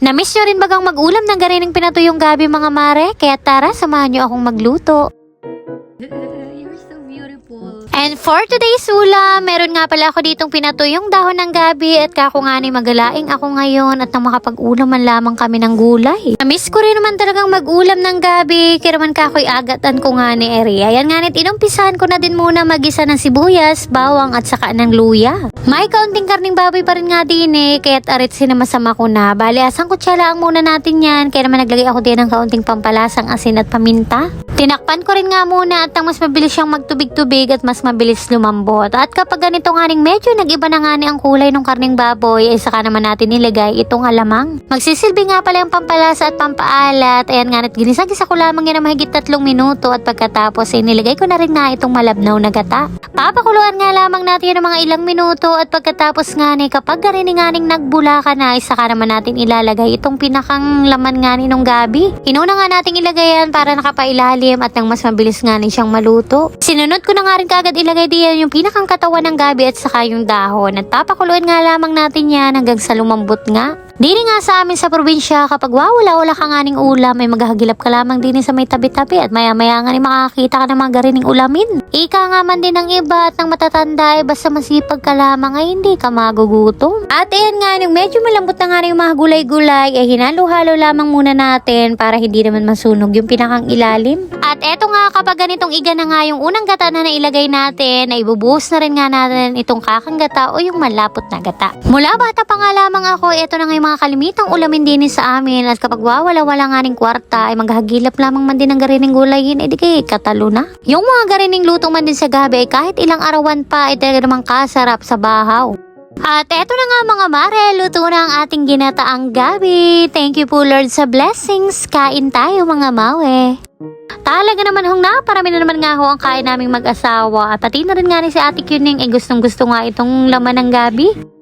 Namiss nyo rin bagang mag-ulam ng garining pinatuyong gabi mga mare? Kaya tara, samahan nyo akong magluto. And for today's ulam, meron nga pala ako ditong pinatuyong dahon ng gabi at kako nga ni magalaing ako ngayon at nang makapag-ulam man lamang kami ng gulay. Namiss ko rin naman talagang mag-ulam ng gabi, kaya naman kako'y agatan ko nga ni Eri. Ayan nga nit, inumpisahan ko na din muna magisa ng sibuyas, bawang at saka ng luya. May kaunting karning baboy pa rin nga din eh, kaya't arit sinamasama ko na. Bali, asang kutsala ang muna natin yan, kaya naman naglagay ako din ng kaunting pampalasang asin at paminta. Tinakpan ko rin nga muna at mas mabilis siyang magtubig-tubig at mas mabilis lumambot. At kapag ganito nga ring medyo nag-iba na nga ang kulay ng karning baboy, ay saka naman natin nilagay itong alamang. Magsisilbi nga pala yung pampalasa at pampaalat. Ayan nga at ginisa-gisa ko lamang yan na mahigit tatlong minuto at pagkatapos ay nilagay ko na rin nga itong malabnaw na gata. Papakuluan nga lamang natin ng mga ilang minuto at pagkatapos nga ni kapag garini nga ning nagbula ka na, ay saka naman natin ilalagay itong pinakang laman nga ni nung gabi. Inuna nga nating ilagay yan para nakapailalim at nang mas mabilis nga ni siyang maluto. Sinunod ko na nga rin kagad ilagay diyan yung pinakang katawan ng gabi at saka yung dahon at papakuluan nga lamang natin yan hanggang sa lumambot nga. Dini nga sa amin sa probinsya, kapag wawala-wala ka nga ning ulam, may maghahagilap ka lamang din sa may tabi-tabi at maya-maya nga ni makakita ka ng mga garining ulamin. Ika nga man din ng iba at ng matatanda ay basta masipag ka lamang ay hindi ka magugutom. At ayan nga, nung medyo malambot na nga yung mga gulay-gulay, ay hinalo-halo lamang muna natin para hindi naman masunog yung pinakang ilalim. At eto nga, kapag ganitong iga na nga yung unang gata na nailagay natin, ay ibubuhos na rin nga natin itong kakang gata o yung malapot na gata. Mula bata pa nga lamang ako, eto na nga yung mga kalimitang ulamin din sa amin at kapag wawala-wala nga ning kwarta, ay maghahagilap lamang man din ng garining gulayin, ay di kay katalo na. Yung mga garining lutong man din sa gabi, ay kahit ilang arawan pa, ay talaga namang kasarap sa bahaw. At eto na nga mga mare, luto na ang ating ginataang gabi. Thank you po Lord sa blessings. Kain tayo mga mawe. Talaga naman hong naparami na naman nga ho ang kain naming mag-asawa. At pati na rin nga ni si Ate Kuning, eh gustong gusto nga itong laman ng gabi.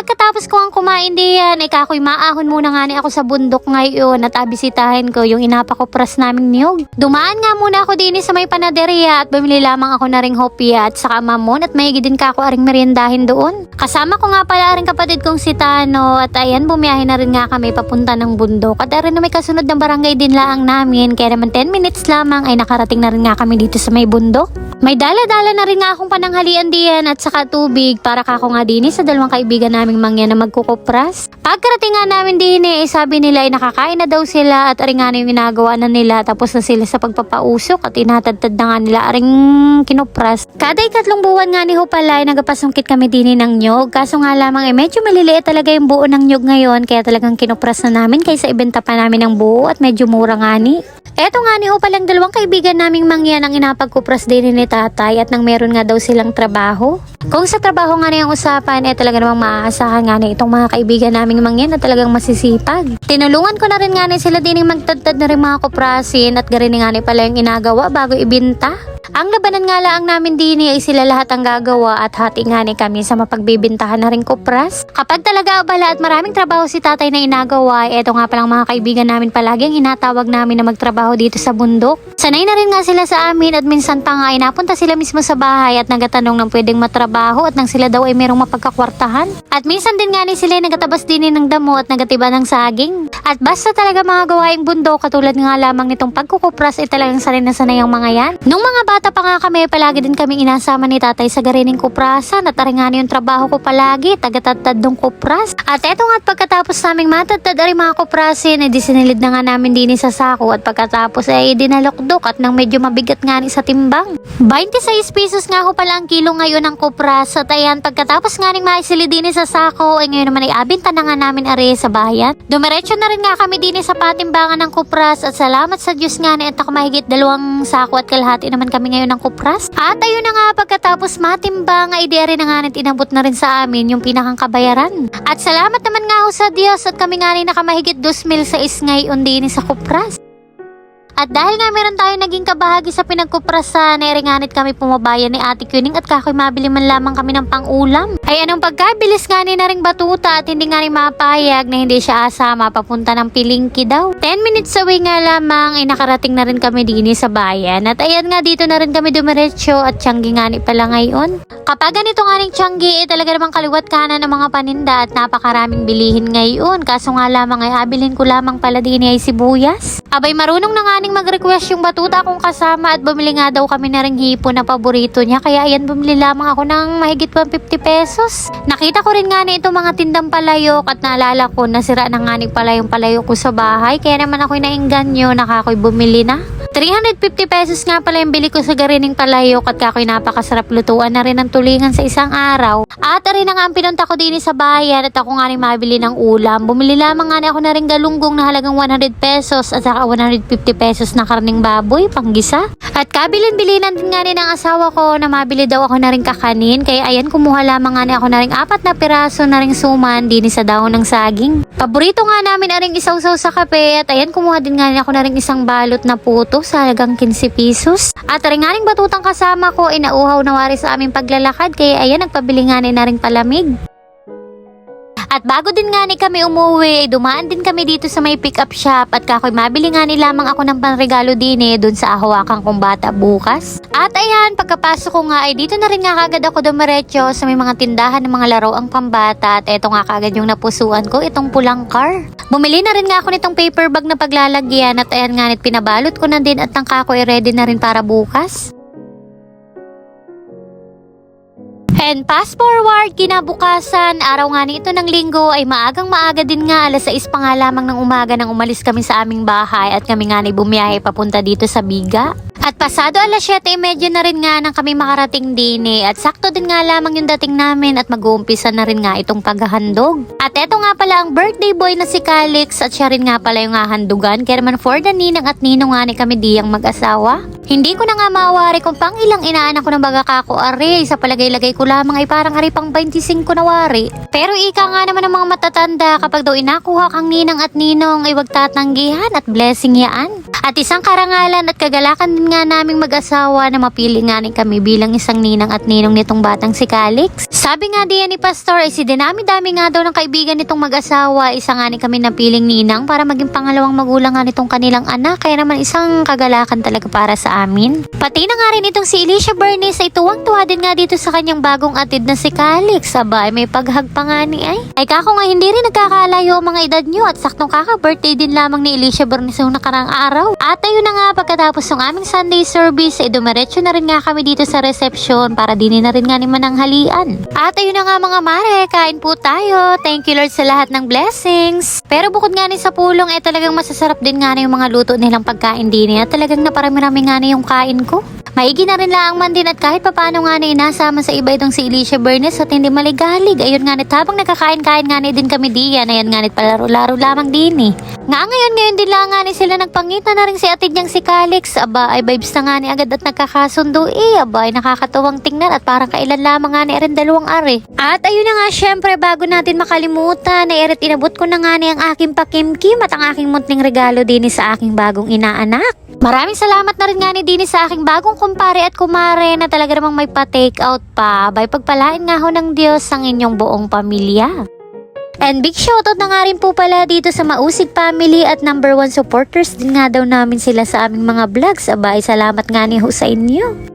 Pagkatapos ko ang kumain diyan, ay kako'y maahon muna nga ni ako sa bundok ngayon at abisitahin ko yung inapakopras naming niyog. Dumaan nga muna ako din sa may panaderia at bumili lamang ako na ring hopia at saka mamon at may din ka ako aring meriendahin doon. Kasama ko nga pala aring kapatid kong si Tano at ayan bumiyahe na rin nga kami papunta ng bundok at arin na may kasunod ng barangay din laang namin kaya naman 10 minutes lamang ay nakarating na rin nga kami dito sa may bundok. May dala-dala na rin nga akong pananghalian diyan at saka tubig para kako nga din sa dalawang kaibigan naming mangya na magkukupras. Pagkarating nga namin din eh, sabi nila ay nakakain na daw sila at aring nga na yung ginagawa na nila tapos na sila sa pagpapausok at inatadtad na nga nila aring kinupras. Kada ikatlong buwan nga ni ho pala ay nagapasungkit kami din ng nyog kaso nga lamang ay medyo maliliit talaga yung buo ng nyog ngayon kaya talagang kinupras na namin kaysa ibenta pa namin ng buo at medyo mura nga ni. Eto nga ni ho palang dalawang kaibigan naming mangyan ang inapagkupras din ni tatay at nang meron nga daw silang trabaho. Kung sa trabaho nga na yung usapan, eh talaga namang maaasahan nga na itong mga kaibigan naming mangyan na talagang masisipag. Tinulungan ko na rin nga na sila din magtadtad na rin mga kuprasin at garin nga ni pala yung inagawa bago ibinta. Ang labanan nga lang namin din ay sila lahat ang gagawa at hati nga ni kami sa mapagbibintahan na rin kupras. Kapag talaga abala at maraming trabaho si tatay na inagawa, eto nga palang mga kaibigan namin palagi ang hinatawag namin na magtrabaho dito sa bundok. Sanay na rin nga sila sa amin at minsan pa nga ay napunta sila mismo sa bahay at nagatanong ng pwedeng matrabaho at nang sila daw ay merong mapagkakwartahan. At minsan din nga ni sila ay nagatabas din ng damo at nagatiba ng saging. At basta talaga mga gawaing bundok katulad nga lamang nitong pagkukupras ay talagang sanay na sanay ang mga yan. Nung mga bata pa nga kami, palagi din kaming inasama ni tatay sa garining kuprasan at aringani yung trabaho ko palagi, tagatadtad ng kupras. At eto nga at pagkatapos naming matadtad ari mga kuprasin, ay disinilid na nga namin din sa sako at pagkatapos ay dinalokdok at nang medyo mabigat nga ni sa timbang. 26 pesos nga ho pala ang kilo ngayon ng kupras at ayan, pagkatapos nga ning maisilid din sa sako, ay ngayon naman ay abinta na nga namin ari sa bayan. Dumiretso na rin nga kami din sa patimbangan ng kupras at salamat sa Diyos nga na ito mahigit dalawang sako at kalahati naman kami ngayon ng kupras. At ayun na nga pagkatapos matimbang ay diari na nga inabot na rin sa amin yung pinakang kabayaran. At salamat naman nga ho sa Diyos at kami nga rin nakamahigit 2,000 sa isngay undi ni sa kupras. At dahil nga meron tayo naging kabahagi sa pinagkuprasan, nairinganit kami pumabayan ni Ate Kuning at kakoy mabili man lamang kami ng pang-ulam. Ay anong pagkabilis nga ni na ring batuta at hindi nga rin mapayag na hindi siya asama papunta ng Pilingki daw. 10 minutes away nga lamang ay nakarating na rin kami din sa bayan. At ayan nga dito na rin kami dumiretso at tiyanggi nga ni pala ngayon. Kapag ganito nga ning tiyanggi, eh, talaga namang kaliwat kanan ng mga paninda at napakaraming bilihin ngayon. Kaso nga lamang ay abilin ko lamang pala din ay sibuyas. Abay marunong na nga ning mag-request yung batuta kung kasama at bumili nga daw kami na ring hipo na paborito niya. Kaya ayan bumili lamang ako ng mahigit 150 pesos. Nakita ko rin nga ni itong mga tindang palayok at naalala ko nasira na nga ni pala palayok ko sa bahay. Kaya naman ako'y nainganyo, nakakoy bumili na. 350 pesos nga pala yung bili ko sa garining palayok at kakoy napakasarap lutuan na rin ng tulingan sa isang araw. At rin na nga ang pinunta ko din sa bayan at ako nga rin mabili ng ulam. Bumili lamang nga ni ako na rin galunggong na halagang 100 pesos at saka 150 pesos na karning baboy, panggisa. At kabilin-bilinan din nga ni ng asawa ko na mabili daw ako na rin kakanin. Kaya ayan, kumuha lamang nga ni ako na rin apat na piraso na rin suman din sa dahon ng saging. Paborito nga namin aring isawsaw sa kape at ayan, kumuha din nga ni ako na rin isang balot na puto sa halagang 15 pesos. At rin nga rin batutang kasama ko, inauhaw na wari sa aming paglalakad. Kaya ayan, nagpabili nga ni na rin palamig. At bago din nga ni kami umuwi, dumaan din kami dito sa may pick-up shop at kakoy mabili nga ni lamang ako ng panregalo din eh dun sa ahawakan kong bata bukas. At ayan, pagkapasok ko nga ay dito na rin nga kagad ako dumiretso sa may mga tindahan ng mga laro ang pambata at eto nga kagad yung napusuan ko, itong pulang car. Bumili na rin nga ako nitong paper bag na paglalagyan at ayan nga nit pinabalot ko na din at ang kako ay ready na rin para bukas. And fast forward, kinabukasan, araw nga nito ng linggo ay maagang maaga din nga, alas 6 pa nga lamang ng umaga nang umalis kami sa aming bahay at kami nga ni bumiyahe papunta dito sa Biga. At pasado alas 7.30 na rin nga nang kami makarating din eh. At sakto din nga lamang yung dating namin at mag-uumpisa na rin nga itong paghahandog. At eto nga pala ang birthday boy na si Calix at siya rin nga pala yung hahandugan. Kaya naman for the ninang at ninong nga ni kami diyang mag-asawa. Hindi ko na nga mawari kung pang ilang inaanak ko ng baga kako are. Sa palagay-lagay ko lamang ay parang ari pang 25 na wari. Pero ika nga naman ng mga matatanda kapag daw inakuha kang ninang at ninong ay wag tatanggihan at blessing yaan. At isang karangalan at kagalakan din nga naming mag-asawa na mapili nga rin kami bilang isang ninang at ninong nitong batang si Calix. Sabi nga diyan ni Pastor ay si dinami-dami nga daw ng kaibigan nitong mag-asawa. Isa nga ni kami napiling ninang para maging pangalawang magulang nga nitong kanilang anak. Kaya naman isang kagalakan talaga para sa amin. Pati na nga rin itong si Alicia Bernice ay tuwang-tuwa din nga dito sa kanyang bagong atid na si Calix. Aba, ay may paghag pa nga ni ay. Ay kako nga hindi rin nagkakalayo ang mga edad nyo at saktong kaka-birthday din lamang ni Alicia Bernice noong nakarang araw. At ayun na nga pagkatapos ng aming Sunday service, ay dumiretso na rin nga kami dito sa reception para dinin na rin nga ni mananghalian. At ayun na nga mga mare, kain po tayo. Thank you Lord sa lahat ng blessings. Pero bukod nga ni sa pulong, eh talagang masasarap din nga na yung mga luto nilang pagkain din. At talagang naparami-rami nga na yung kain ko. Maigi na rin lang man din at kahit papano nga na inasama sa iba itong si Alicia Bernes at hindi maligalig. Ayun nga nit habang nakakain-kain nga din kami diyan. Ayan nga nit palaro-laro lamang din eh. Nga ngayon ngayon din lang nga ni sila nagpangita na rin si atid niyang si Calix. Aba ay vibes na nga ni agad at nagkakasundo eh. Aba ay nakakatuwang tingnan at parang kailan lamang nga ni rin dalawang are. At ayun na nga syempre bago natin makalimutan na eret inabot ko na nga ni ang aking pakimkim at ang aking munting regalo din sa aking bagong inaanak. Maraming salamat na rin nga ni Dini sa aking bagong kumpare at kumare na talaga namang may pa-take out pa. Bay pagpalain nga ho ng Diyos ang inyong buong pamilya. And big shoutout na nga rin po pala dito sa Mausig Family at number one supporters din nga daw namin sila sa aming mga vlogs. Abay, salamat nga ni ho sa inyo.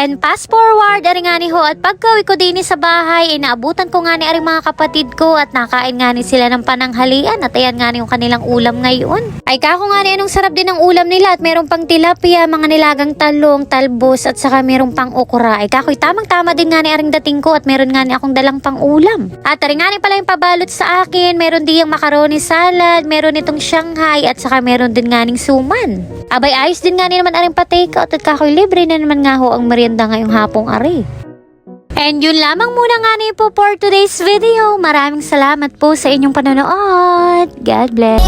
And fast forward, ari nga ni ho at pagkawi ko din sa bahay, inaabutan ko nga ni aring mga kapatid ko at nakain nga ni sila ng pananghalian at ayan nga ni yung kanilang ulam ngayon. Ay kako nga ni anong sarap din ng ulam nila at meron pang tilapia, mga nilagang talong, talbos at saka meron pang okra. Ay kako'y tamang-tama din nga ni aring dating ko at meron nga ni akong dalang pang ulam. At ari nga ni pala yung pabalot sa akin, meron din yung macaroni salad, meron itong Shanghai at saka meron din nga ning suman. Abay ayos din nga ni naman aring pa-take out at kako'y libre na naman nga ho ang merienda ngayong hapong ari. And yun lamang muna nga ni po for today's video. Maraming salamat po sa inyong panonood. God bless.